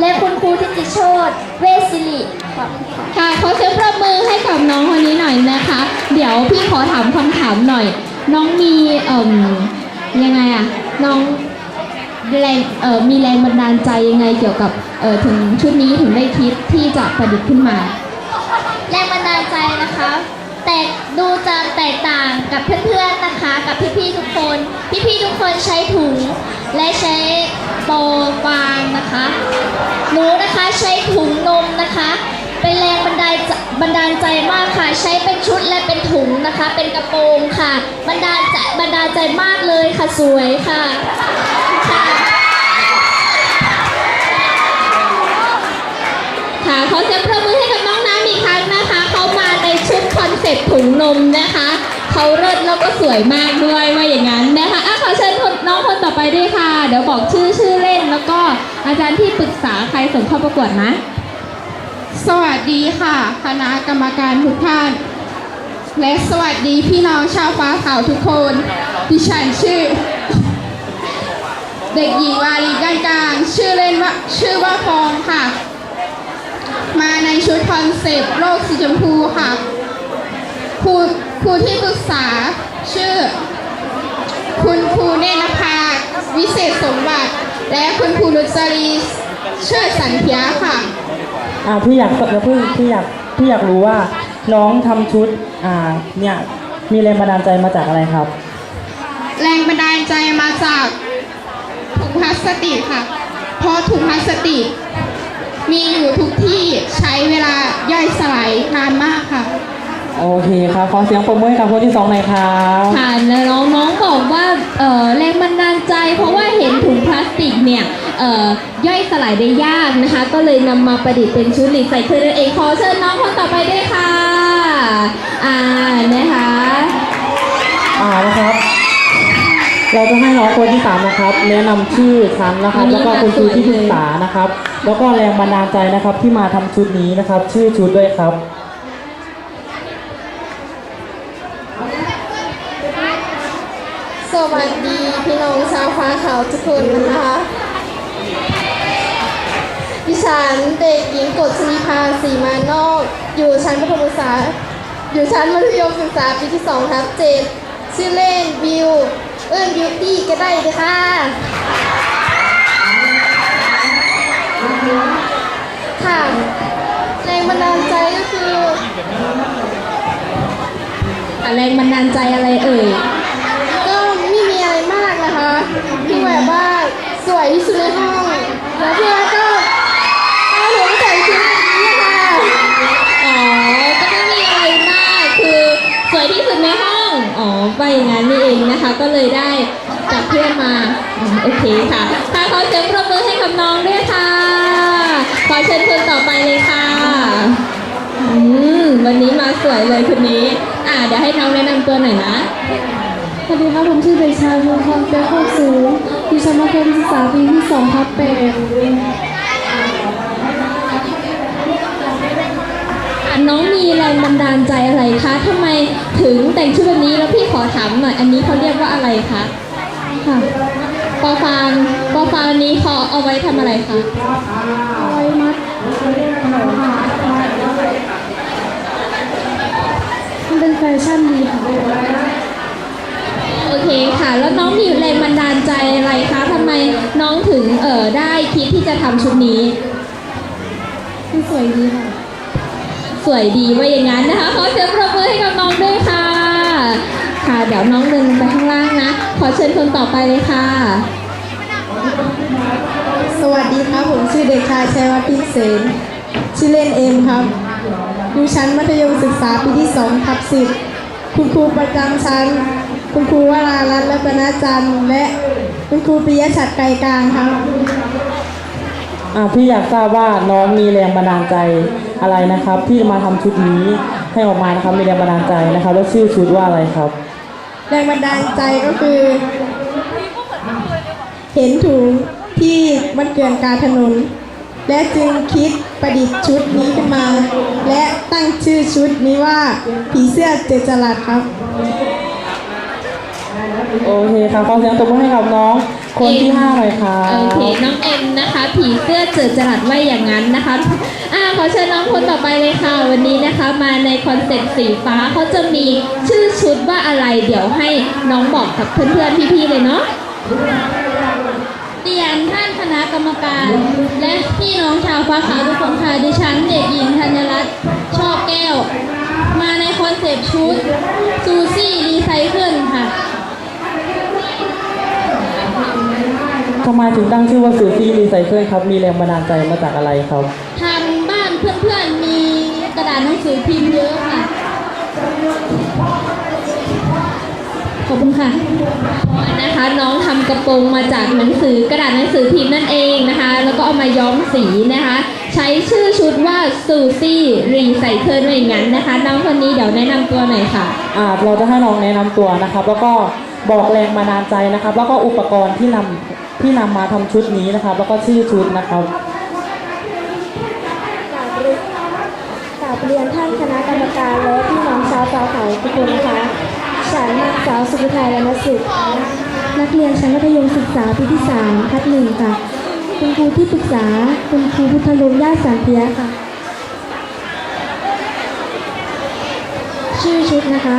และคุณครูทิติโชตเวชศิริขอบคุณค่ะ ค่ะขอเสียงปรบมือให้กับน้องคนนี้หน่อยนะคะ เดี๋ยวพี่ขอถามคำถามหน่อย น้องมีเอ่มยังไงอะน้องแรงเอ่อมีแรงบันดาลใจยังไงเกี่ยวกับเอ่อถึงชุดนี้ถึงได้คิดที่จะประดิษฐ์ขึ้นมา แรงบันดาลใจนะคะ แต่ดูจะแตกต่างกับเพื่อนๆนะคะ กับพี่ๆทุกคน พี่ๆทุกคนใช้ถุง และใช้โปฟางนะคะ หนูนะคะใช้ถุงนมนะคะ เป็นแรงบันดาลบันดาลใจมากค่ะ ใช้เป็นชุดและเป็นถุงนะคะ เป็นกระโปรงค่ะ บันดาลใจบันดาลใจมากเลยค่ะสวยค่ะค่ะขอเสียงปรบมือให้กับน้องน้ำอีกครั้งนะคะ เขามาในชุดคอนเซ็ปต์ถุงนมนะคะ เขาเลิศแล้วก็สวยมากด้วยว่าอย่างนั้นนะคะอะขอเชิญน้องคนต่อไปด้วยค่ะ เดี๋ยวบอกชื่อชื่อเล่นแล้วก็อาจารย์ที่ปรึกษาใครส่งเข้าประกวดนะ สวัสดีค่ะ คณะกรรมการทุกท่าน และสวัสดีพี่น้องชาวฟ้าขาวทุกคน ดิฉันชื่อ เด็กหญิงวารีกันกลางชื่อเล่นว่าชื่อว่าฟองค่ะ มาในชุดคอนเซปต์โลกสีชมพูค่ะครู ครูที่ปรึกษาชื่อ คุณครูเนนภาวิเศษสมบัติ และคุณครูนุสรีเชิดสันเทียค่ะอ่าพี่อยากเดี๋ยวพี่พี่อยากพี่อยากรู้ว่าน้องทำชุดอ่าเนี่ยมีแรงบันดาลใจมาจากอะไรครับ แรงบันดาลใจมาจากถุงพลาสติกค่ะ เพราะถุงพลาสติกมีอยู่ทุกที่ใช้เวลาย่อยสลายนานมากค่ะ โอเคครับขอเสียงปรบมือให้กับคนที่สองหน่อยครับค่ะแล้วน้องน้องบอกว่าเอ่อแรงบันดาลใจ เพราะว่าเห็นถุงพลาสติกเนี่ยเอ่อย่อยสลายได้ยากนะคะ ก็เลยนำมาประดิษฐ์เป็นชุดรีไซเคิลนั่นเองขอเชิญน้องคนต่อไปด้วยค่ะอ่านะคะ อ่านะครับ เราจะให้น้องคนที่สามนะครับแนะนำชื่อชั้นนะครับ แล้วก็คุณครูที่ปรึกษานะครับ แล้วก็แรงบันดาลใจนะครับที่มาทำชุดนี้นะครับ ชื่อชุดด้วยครับ วัสดีพี่น้องชาวฟ้าขาวทุกคนนะคะดิฉันเด็กหญิงกฎชลีพาสีมานอก อยู่ชั้นประถมศึกษา อยู่ชั้นมัธยมศึกษาปีที่สองทับเจ็ดชื่อเล่นวิว เอิ้นบิวตี้ก็ได้เลยค่ะค่ะแรงบันดาลใจก็คืออะแรงบันดาลใจอะไรเอ่ย ก็ไม่มีอะไรมากนะคะที่แบบว่า สวยที่สุดในห้องแล้วเพื่อนก็เอาหนูใส่ชุดนี้ค่ะอ๋อก็ไม่มีอะไรมากคือสวยที่สุดในห้องอ๋อไปอย่างนั้นนี่เองนะคะ ก็เลยได้จับเพื่อนมาอ๋อโอเคค่ะค่ะขอเสียงปรบมือให้กับน้องด้วยค่ะ ขอเชิญคนต่อไปเลยค่ะอืมวันนี้มาสวยเลยคนนี้ อ่าเดี๋ยวให้น้องแนะนำตัวหน่อยนะ สวัสดีครับผมชื่อเด็กชายพงศ์พรเปียโคกสูง อยู่ชั้นมัธยมศึกษาปีที่สองทับแปดอะน้องมีแรงบันดาลใจอะไรคะทำไมถึงแต่งชุดแบบนี้แล้วพี่ขอถามหน่อย อันนี้เขาเรียกว่าอะไรคะค่ะปอฟางปอฟางอันนี้เขาเอาไว้ทำอะไรคะเอาไว้มัดมันเป็นแฟชั่นดีค่ะโอ เคค่ะ แล้วน้องมีแรงบันดาลใจอะไรคะทำไมน้องถึงเอ่อได้คิดที่จะทำชุดนี้มันสวยดีค่ะ สวยดีว่าอย่างนั้นนะคะ ขอเสียงปรบมือให้กับน้องด้วยค่ะ ค่ะ เดี๋ยวน้องเดินลงไปข้างล่างนะ ขอเชิญคนต่อไปเลยค่ะ สวัสดีครับผมชื่อเด็กชายชัยวัฒน์พิเศษชื่อเล่นเอ็มครับ อยู่ชั้นมัธยมศึกษาปีที่สองทับสิบคุณครูประจำชั้น คุณครูวรารัตน์รัตนจันทร์และคุณครูปิยชัดไกรกลางครับอ่าพี่อยากทราบว่าน้องมีแรงบันดาลใจอะไรนะครับ ที่มาทำชุดนี้ให้ออกมานะครับมีแรงบันดาลใจนะครับแล้วชื่อชุดว่าอะไรครับ แรงบันดาลใจก็คือ เห็นถุงที่มันเกลื่อนกลารถนน และจึงคิดประดิษฐ์ชุดนี้ขึ้นมา และตั้งชื่อชุดนี้ว่าผีเสื้อเจดจรัสครับ โอเคครับขอเสียงตบมือให้กับน้อง คนที่ห้าเลยครับโอเคน้องเอ็มนะคะ ผีเสื้อเจิดจรัสว่าอย่างนั้นนะคะอ่าขอเชิญน้องคนต่อไปเลยค่ะ วันนี้นะคะมาในคอนเซ็ปต์สีฟ้าเขาจะมีชื่อชุดว่าอะไร เดี๋ยวให้น้องบอกกับเพื่อนๆพี่ๆเลยเนาะเรียนท่านคณะกรรมการ และพี่น้องชาวฟ้าขาวทุกคนค่ะดิฉันเด็กหญิงธัญรัตน์ชอบแก้ว มาในคอนเซปต์ชุดซูซี่รีไซเคิลค่ะ ทำไมถึงตั้งชื่อว่าซูซี่รีไซเคิลครับ มีแรงบันดาลใจมาจากอะไรครับ ทางบ้านเพื่อนๆมีกระดาษหนังสือพิมพ์เยอะค่ะ ขอบคุณค่ะนะคะน้องทำกระโปรงมาจากหนังสือกระดาษหนังสือพิมพ์นั่นเองนะคะ แล้วก็เอามาย้อมสีนะคะ ใช้ชื่อชุดว่าซูซี่รีไซเคิลว่าอย่างนั้นนะคะ น้องคนนี้เดี๋ยวแนะนำตัวหน่อยค่ะ อ่าเราจะให้น้องแนะนำตัวนะครับ แล้วก็ บอกแรงบันาลใจนะครับ แล้วก็อุปกรณ์ที่นำที่นำมาทำชุดนี้นะครับ แล้วก็ชื่อชุดนะครับกราบเรียนท่านคณะกรรมการและพี่น้องชาวสาวเขาทุกคนนะคะฉันนางสาวสุภทัยและนสุขนักเรียนชั้นมัธยมศึกษาปีที่สามทัดหนึ่งค่ะ คุณครูที่ปรึกษาคุณครูพุทธลุงญาติสันเทียค่ะ ชื่อชุดนะคะ